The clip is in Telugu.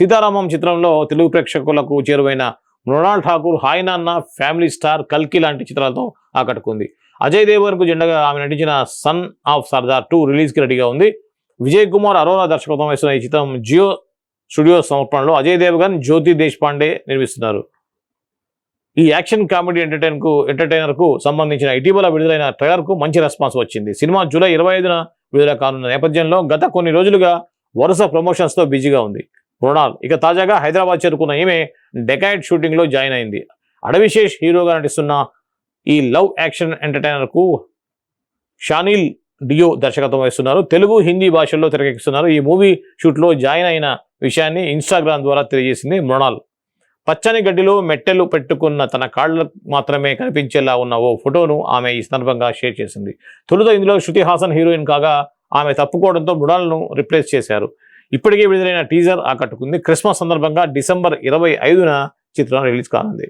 సీతారామం చిత్రంలో తెలుగు ప్రేక్షకులకు చేరువైన Mrunal Thakur hi Nanna family star కల్కి లాంటి చిత్రాలతో ఆకట్టుకుంది. అజయ్ దేవగన్కు జెండగా ఆమె నటించిన సన్ ఆఫ్ సర్దార్ టూ రిలీజ్కి రెడీగా ఉంది. విజయ్ కుమార్ అరోరా దర్శకత్వం వహిస్తున్న ఈ చిత్రం జియో స్టూడియో సమర్పణలో అజయ్ దేవగన్ జ్యోతి దేశ్పాండే నిర్మిస్తున్నారు. ఈ యాక్షన్ కామెడీ ఎంటర్టైన్కు ఎంటర్టైనర్కు సంబంధించిన ఇటీవల విడుదలైన ట్రైలర్కు మంచి రెస్పాన్స్ వచ్చింది. సినిమా జూలై ఇరవై ఐదున విడుదల కానున్న నేపథ్యంలో గత కొన్ని రోజులుగా వరుస ప్రమోషన్స్తో బిజీగా ఉంది. మృణాల్ ఇక తాజాగా హైదరాబాద్ చేరుకున్న ఈమె డెకాయిడ్ షూటింగ్లో జాయిన్ అయింది. అడవిశేష్ హీరోగా నటిస్తున్న ఈ లవ్ యాక్షన్ ఎంటర్టైనర్కు షానిల్ డియో దర్శకత్వం వహిస్తున్నారు. తెలుగు హిందీ భాషల్లో తెరకెక్కిస్తున్నారు. ఈ మూవీ షూట్లో జాయిన్ అయిన విషయాన్ని ఇన్స్టాగ్రామ్ ద్వారా తెలియజేసింది మృణాల్. పచ్చని గడ్డిలో మెట్టెలు పెట్టుకున్న తన కాళ్ళకు మాత్రమే కనిపించేలా ఉన్న ఓ ఫోటోను ఆమె ఈ సందర్భంగా షేర్ చేసింది. తొలుత ఇందులో శృతి హాసన్ హీరోయిన్ కాగా ఆమె తప్పుకోవడంతో మృణాల్ను రిప్లేస్ చేశారు. ఇప్పటికే విడుదలైన టీజర్ ఆకట్టుకుంది. క్రిస్మస్ సందర్భంగా డిసెంబర్ ఇరవై ఐదున చిత్రం రిలీజ్ కానుంది.